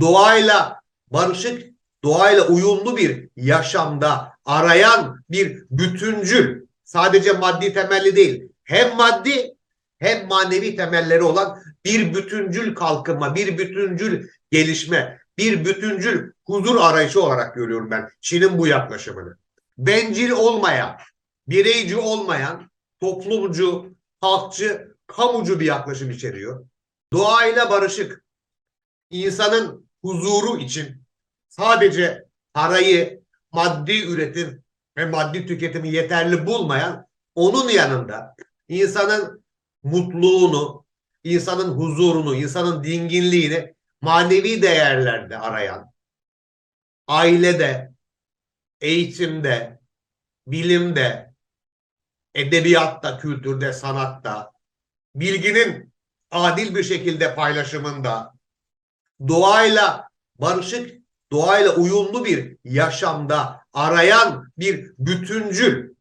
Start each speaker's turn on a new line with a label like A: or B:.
A: doğayla barışık, doğayla uyumlu bir yaşamda arayan bir bütüncül, sadece maddi temelli değil, hem maddi hem manevi temelleri olan bir bütüncül kalkınma, bir bütüncül gelişme, bir bütüncül huzur arayışı olarak görüyorum ben Çin'in bu yaklaşımını. Bencil olmayan, bireyci olmayan, toplumcu, halkçı, kamucu bir yaklaşım içeriyor. Doğayla barışık, insanın huzuru için sadece parayı, maddi üretim ve maddi tüketimi yeterli bulmayan, onun yanında insanın mutluluğunu, insanın huzurunu, insanın dinginliğini manevi değerlerde arayan, ailede, eğitimde, bilimde, edebiyatta, kültürde, sanatta, bilginin adil bir şekilde paylaşımında, doğayla barışık, doğayla uyumlu bir yaşamda arayan bir bütüncül